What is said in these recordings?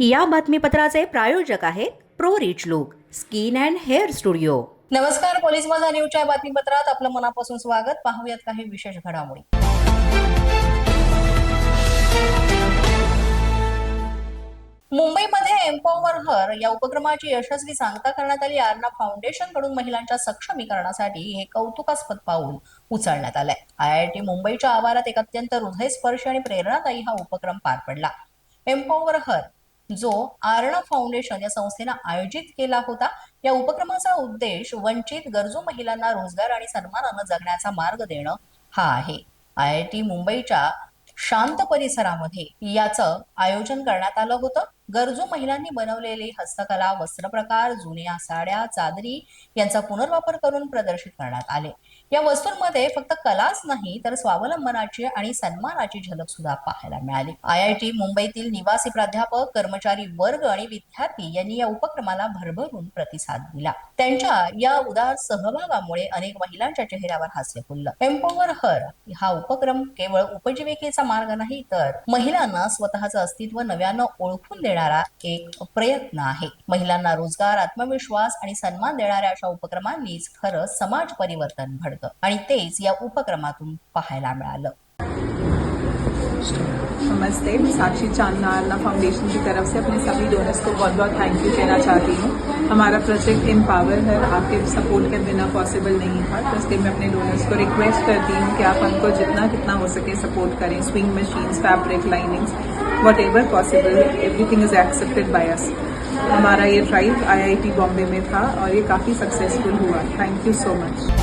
या बातमीपत्राचे प्रायोजक आहेत pro rich look skin and hair studio. नमस्कार पोलीस माझा न्यूजच्या बातमीपत्रात आपलं मनापासून स्वागत. पाहूयात काही विशेष घडामोडी. मुंबईमध्ये एम्पॉवर हर या उपक्रमाची यशस्वी सांगता करण्यात आली. आर्ना फाउंडेशनकडून महिलांच्या सक्षमीकरणासाठी हे कौतुकास्पद पाऊल उचलण्यात आलंय. आय आय टी मुंबईच्या आवारात एक अत्यंत हृदयस्पर्शी आणि प्रेरणादायी हा उपक्रम पार पडला. एम्पॉवर हर जो आरणा फाउंडेशन या संस्थेनं आयोजित केला होता या उपक्रमाचा उद्देश वंचित गरजू महिलांना रोजगार आणि सन्मानानं जगण्याचा मार्ग देणं हा आहे. आय आय टी मुंबईच्या शांत परिसरामध्ये याचं आयोजन करण्यात आलं होतं. गरजू महिलांनी बनवलेली हस्तकला वस्त्रप्रकार जुन्या साड्या चादरी यांचा पुनर्वापर करून प्रदर्शित करण्यात आले. या वस्तूंमध्ये फक्त कलाच नाही तर स्वावलंबनाची आणि सन्मानाची झलक सुद्धा पाहायला मिळाली. आय आय टी मुंबईतील निवासी प्राध्यापक कर्मचारी वर्ग आणि विद्यार्थी यांनी या उपक्रमाला भरभरून प्रतिसाद दिला. त्यांच्या या उदार सहभागामुळे अनेक महिलांच्या चेहऱ्यावर हास्य फुललं. एम्पॉवर हर हा उपक्रम केवळ उपजीविकेचा मार्ग नाही तर महिलांना स्वतःचं अस्तित्व नव्यानं ओळखून देणारा एक प्रयत्न आहे. महिलांना रोजगार आत्मविश्वास आणि सन्मान देणाऱ्या अशा उपक्रमांनीच खरं समाज परिवर्तन घडतं. आणि तेच या उपक्रमातून पाहायला मिळालं नमस्ते, मैं साक्षी चांदना आरना फाउंडेशन की तरफ़ से अपने सभी डोनर्स को बहुत बहुत थैंक यू कहना चाहती हूँ। हमारा प्रोजेक्ट एम्पावर है, आपके सपोर्ट के बिना पॉसिबल नहीं था तो इसलिए मैं अपने डोनर्स को रिक्वेस्ट करती हूँ कि आप हमको जितना कितना हो सके सपोर्ट करें sewing machines fabric linings whatever possible everything is accepted by us हमारा ये ड्राइव आईआईटी बॉम्बे में था और ये काफ़ी सक्सेसफुल हुआ। थैंक यू सो मच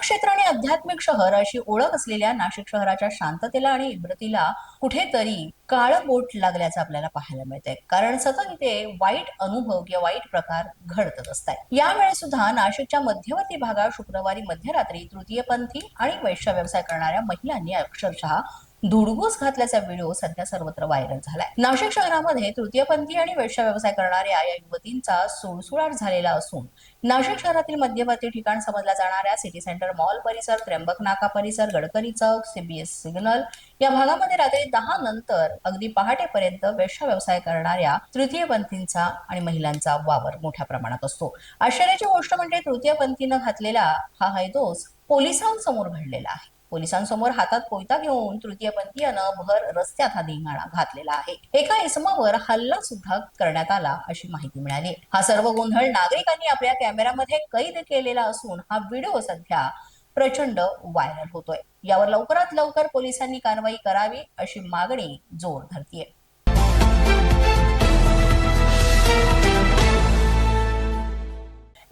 क्षेत्र आणि आध्यात्मिक शहर अशी ओळख असलेल्या नाशिक शहराच्या शांततेला आणि इब्रतीला कुठेतरी काळं बोट लागल्याचं आपल्याला पाहायला मिळतंय. कारण सतत इथे वाईट अनुभव किंवा वाईट प्रकार घडतच असतात. यावेळी सुद्धा नाशिकच्या मध्यवर्ती भागात शुक्रवारी मध्यरात्री तृतीयपंथी आणि वैश्य व्यवसाय करणाऱ्या महिलांनी अक्षरशः धुडगूस घातल्याचा व्हिडिओ सध्या सर्वत्र व्हायरल झालाय. नाशिक शहरामध्ये तृतीयपंथी आणि वेश्या व्यवसाय करणाऱ्या या युवतींचा सुळसुळाट झालेला असून नाशिक शहरातील मध्यवर्ती ठिकाण समजल्या जाणाऱ्या सिटी सेंटर मॉल परिसर त्र्यंबक नाका परिसर गडकरी चौक सीबीएस सिग्नल या भागामध्ये रात्री दहा नंतर अगदी पहाटेपर्यंत वेश्या व्यवसाय करणाऱ्या तृतीयपंथींचा आणि महिलांचा वावर मोठ्या प्रमाणात असतो. आश्चर्याची गोष्ट म्हणजे तृतीयपंथीनं घातलेला हा हैदोस पोलिसांसमोर घडलेला आहे. पोलिसांसमोर हातात कोयता घेऊन तृतीयपंथीयानं भर रस्त्यात हा धिंगाणा घातलेला आहे. एका इसमावर हल्ला सुद्धा करण्यात आला अशी माहिती मिळाली. हा सर्व गोंधळ नागरिकांनी आपल्या कॅमेऱ्यामध्ये कैद केलेला असून हा व्हिडिओ सध्या प्रचंड व्हायरल होतोय. यावर लवकरात लवकर पोलिसांनी कारवाई करावी अशी मागणी जोर धरतीये.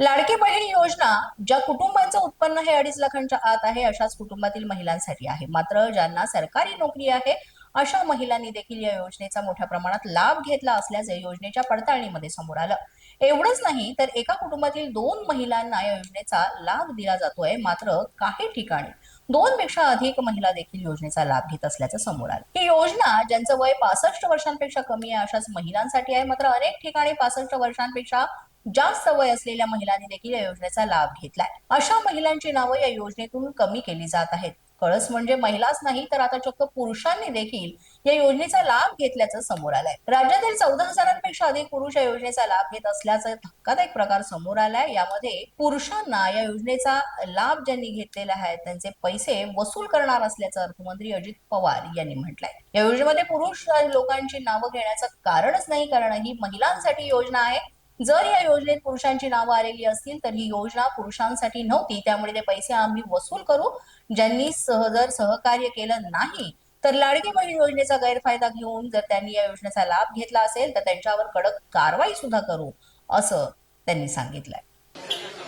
लाडकी बहीण योजना ज्या कुटुंबांचं उत्पन्न हे अडीच लाखांच्या आत आहे अशाच कुटुंबातील महिलांसाठी आहे. मात्र ज्यांना सरकारी नोकरी आहे अशा महिलांनी देखील या योजनेचा मोठ्या प्रमाणात लाभ घेतला असल्याचे योजनेच्या पडताळणीमध्ये समोर आलं. एवढंच नाही तर एका कुटुंबातील दोन महिलांना या योजनेचा लाभ दिला जातोय मात्र काही ठिकाणी. दोन पेक्षा अधिक महिला देखील योजनेचा लाभ घेत असल्याचं समोर आलं. ही योजना ज्यांचं वय पासष्ट वर्षांपेक्षा कमी आहे अशाच महिलांसाठी आहे मात्र अनेक ठिकाणी पासष्ट वर्षांपेक्षा जास्त वय असलेल्या महिलांनी देखील या योजनेचा लाभ घेतलाय. अशा महिलांची नावं या योजनेतून कमी केली जात आहेत. कळस म्हणजे महिलाच नाही तर आता चक्क पुरुषांनी देखील या योजनेचा लाभ घेतल्याचं समोर आलंय. राज्यातील चौदा हजारांपेक्षा अधिक पुरुष या योजनेचा लाभ घेत असल्याचा धक्कादायक प्रकार समोर आलाय. यामध्ये पुरुषांना या योजनेचा लाभ ज्यांनी घेतलेला आहे त्यांचे पैसे वसूल करणार असल्याचं अर्थमंत्री अजित पवार यांनी म्हटलंय. या योजनेमध्ये पुरुष लोकांची नावं घेण्याचं कारणच नाही कारण ही महिलांसाठी योजना आहे. जर या योजनेत पुरुषांची नावं आलेली असतील तर ही योजना पुरुषांसाठी नव्हती. त्यामुळे ते पैसे आम्ही वसूल करू. ज्यांनी सहजर सहकार्य केलं नाही तर लाडकी बहीण योजनेचा गैरफायदा घेऊन जर त्यांनी या योजनेचा लाभ घेतला असेल तर त्यांच्यावर कडक कारवाई सुद्धा करू असं त्यांनी सांगितलंय.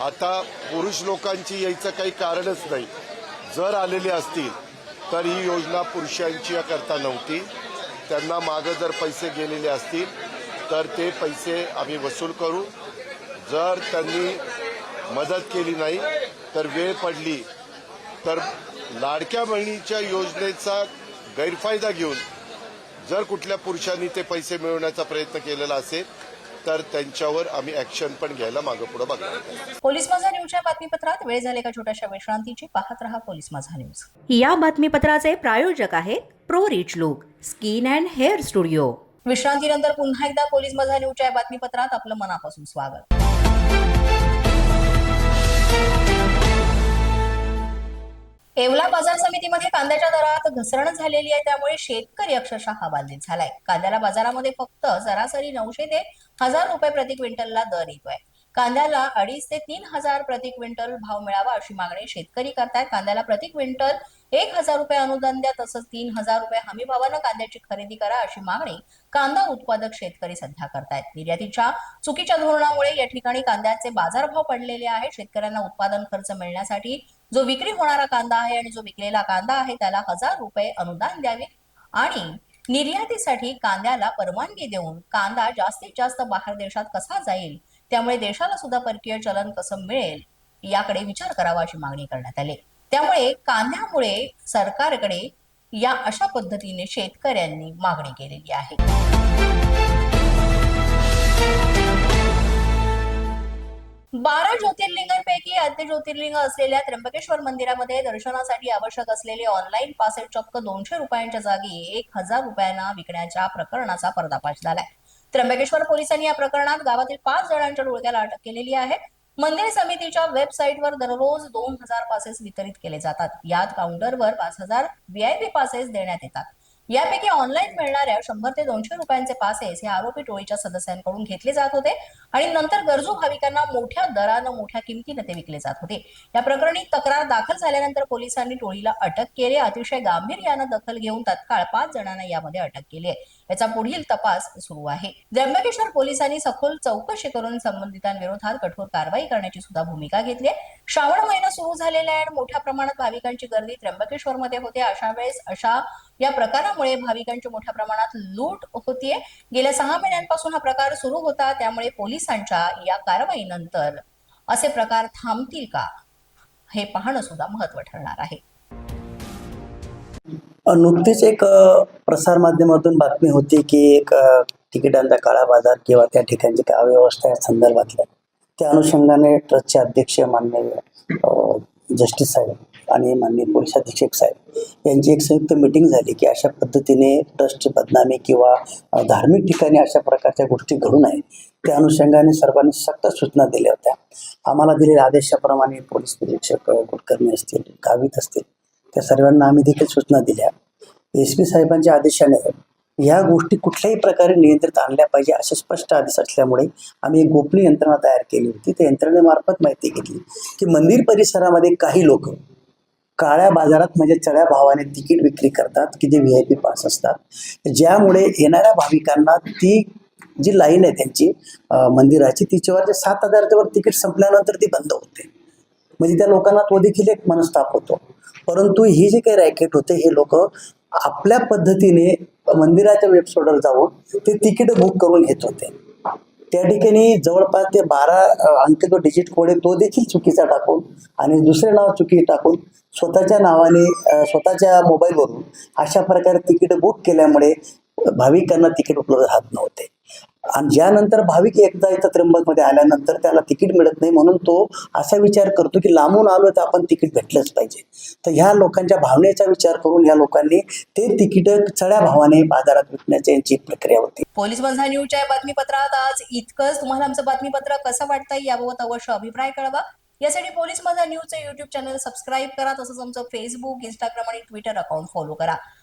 आता पुरुष लोकांची यायचं काही कारणच नाही. जर आलेली असतील तर ही योजना पुरुषांची करता नव्हती. त्यांना मागं जर पैसे गेलेले असतील तर ते पैसे आम्ही वसूल करू. जर त्यांनी मदत केली नाही तर वेळ पडली तर लाडक्या बहिणीच्या योजनेचा गैरफायदा घेऊन जर कुठल्या पुरुषांनी ते पैसे मिळवण्याचा प्रयत्न केलेला असेल तर त्यांच्यावर आम्ही ॲक्शन पण घ्यायला मागं पुढं बघणार पोलीस माझा न्यूजच्या बातमीपत्रात वेळ झाली एका छोट्याशा विश्रांतीची पाहत रहा पोलीस माझा न्यूज. या बातमीपत्राचे प्रायोजक आहेत pro rich look skin and hair studio. विश्रांतीनंतर पुन्हा एकदा पोलीस मजा न्यूजच्या या बातमीपत्रात आपलं मनापासून स्वागत. येवला बाजार समितीमध्ये कांद्याच्या दरात घसरण झालेली आहे त्यामुळे शेतकरी अक्षरशः हवालदिल झालाय. कांद्याला बाजारामध्ये फक्त सरासरी नऊशे ते हजार रुपये प्रति क्विंटलला दर येतोय. कांद्याला अडीच ते तीन हजार प्रति क्विंटल भाव मिळावा अशी मागणी शेतकरी करतायत. कांद्याला प्रति क्विंटल एक हजार रुपये अनुदान द्या तसंच तीन हजार रुपये हमी भावानं कांद्याची खरेदी करा अशी मागणी कांदा उत्पादक शेतकरी सध्या करतायत. निर्यातीच्या चुकीच्या धोरणामुळे या ठिकाणी कांद्याचे बाजारभाव पडलेले आहेत. शेतकऱ्यांना उत्पादन खर्च मिळण्यासाठी जो विक्री होणारा कांदा आहे आणि जो विकलेला कांदा आहे त्याला हजार रुपये अनुदान द्यावे आणि निर्यातीसाठी कांद्याला परवानगी देऊन कांदा जास्तीत जास्त बाहेर देशात कसा जाईल त्यामुळे देशाला सुद्धा परकीय चलन कसं मिळेल याकडे विचार करावा अशी मागणी करण्यात आली. त्यामुळे कांद्यामुळे सरकारकडे या अशा पद्धतीने शेतकऱ्यांनी मागणी केलेली आहे. बारा ज्योतिर्लिंगांपैकी आद्य ज्योतिर्लिंग असलेल्या त्र्यंबकेश्वर मंदिरामध्ये दर्शनासाठी आवश्यक असलेले ऑनलाईन पासेस चक्क दोनशे रुपयांच्या जागी एक हजार रुपयांना विकण्याच्या प्रकरणाचा पर्दाफाश झालाय. त्र्यंबकेश्वर पोलिसांनी या प्रकरणात गावातील पाच जणांच्या डोळक्याला अटक केलेली आहे. मंदिर समितीच्या वेबसाईटवर दररोज दोन हजार पासेस वितरित केले जातात. यात काउंटरवर पाच हजार व्हीआयपी पासेस देण्यात येतात. यापैकी ऑनलाईन मिळणाऱ्या शंभर ते दोनशे रुपयांचे पासेस हे आरोपी टोळीच्या सदस्यांकडून घेतले जात होते. आणि नंतर गरजू भाविकांना मोठ्या दरानं मोठ्या किमतीनं ते विकले जात होते. या प्रकरणी तक्रार दाखल झाल्यानंतर पोलिसांनी टोळीला अटक केली. अतिशय गांभीर्यानं दखल घेऊन तत्काळ पाच जणांना यामध्ये अटक केली आहे. याचा पुढील तपास सुरू आहे. त्र्यंबकेश्वर पोलिसांनी सखोल चौकशी करून संबंधितांविरोधात कठोर कारवाई करण्याची सुद्धा भूमिका घेतली आहे. श्रावण महिना सुरू झालेला आहे आणि मोठ्या प्रमाणात भाविकांची गर्दी त्र्यंबकेश्वरमध्ये होते. अशा वेळेस अशा या प्रकारामुळे भाविकांची मोठ्या प्रमाणात लूट होतीये. गेल्या सहा महिन्यांपासून हा प्रकार सुरू होता. त्यामुळे पोलीस पोलिसांच्या या कारवाईनंतर असे प्रकार थांबतील का हे पाहणं सुद्धा महत्त्व ठरणार आहे. नुकतीच एक प्रसारमाध्यमातून बातमी होती की एक तिकिटांचा काळा बाजार किंवा त्या ठिकाणची काय अव्यवस्था या संदर्भातल्या. त्या अनुषंगाने ट्रस्टचे अध्यक्ष माननीय जस्टिस साहेब आणि माननीय पोलीस अधीक्षक साहेब यांची एक संयुक्त मिटिंग झाली की अशा पद्धतीने ट्रस्टची बदनामी किंवा धार्मिक ठिकाणी अशा प्रकारच्या गोष्टी घडू नये. त्या अनुषंगाने सर्वांनी सक्त सूचना दिल्या होत्या. आम्हाला दिलेल्या आदेशाप्रमाणे पोलीस निरीक्षक कुलकर्णी असतील गावित असतील त्या सर्वांना आम्ही देखील सूचना दिल्या. एस पी साहेबांच्या आदेशाने या गोष्टी कुठल्याही प्रकारे नियंत्रित आणल्या पाहिजे असे स्पष्ट आदेश असल्यामुळे आम्ही एक गोपनीय यंत्रणा तयार केली होती. त्या यंत्रणेमार्फत माहिती घेतली की मंदिर परिसरामध्ये काही लोक काळ्या बाजारात म्हणजे चढ्या भावाने तिकीट विक्री करतात की जे व्ही आय पी पास असतात. ज्यामुळे येणाऱ्या भाविकांना ती जी लाईन आहे त्यांची मंदिराची तिच्यावर जे सात हजारच्या वर तिकीट संपल्यानंतर ती बंद होते. म्हणजे त्या लोकांना तो देखील एक मनस्ताप होतो. परंतु ही जे काही रॅकेट होते हे लोक आपल्या पद्धतीने मंदिराच्या वेबसाईटवर जाऊन ते तिकीट बुक करून घेत होते. त्या ठिकाणी जवळपास ते बारा अंक जो डिजिट कोड आहे तो देखील चुकीचा टाकून आणि दुसरे नाव चुकी टाकून स्वतःच्या नावाने स्वतःच्या मोबाईलवरून अशा प्रकारे तिकीट बुक केल्यामुळे भाविकांना तिकीट उपलब्ध राहत नव्हते. आणि ज्यानंतर भाविक एकदा इथं त्र्यंबकमध्ये आल्यानंतर त्याला तिकीट मिळत नाही म्हणून तो असा विचार करतो की लांबून आलो तर आपण तिकीट भेटलंच पाहिजे. तर ह्या लोकांच्या भावनेचा विचार करून ह्या लोकांनी ते तिकीट चढ्या भावाने बाजारात विकण्याची यांची प्रक्रिया होती. पोलीस बंधा न्यूजच्या बातमीपत्रात आज इतकंच. तुम्हाला आमचं बातमीपत्र कसं वाटतं याबाबत अवश्य अभिप्राय कळवा. यासाठी पोलीस माझा न्यूजचं युट्यूब चॅनल सबस्क्राईब करा तसंच आमचं फेसबुक इंस्टाग्राम आणि ट्विटर अकाउंट फॉलो करा.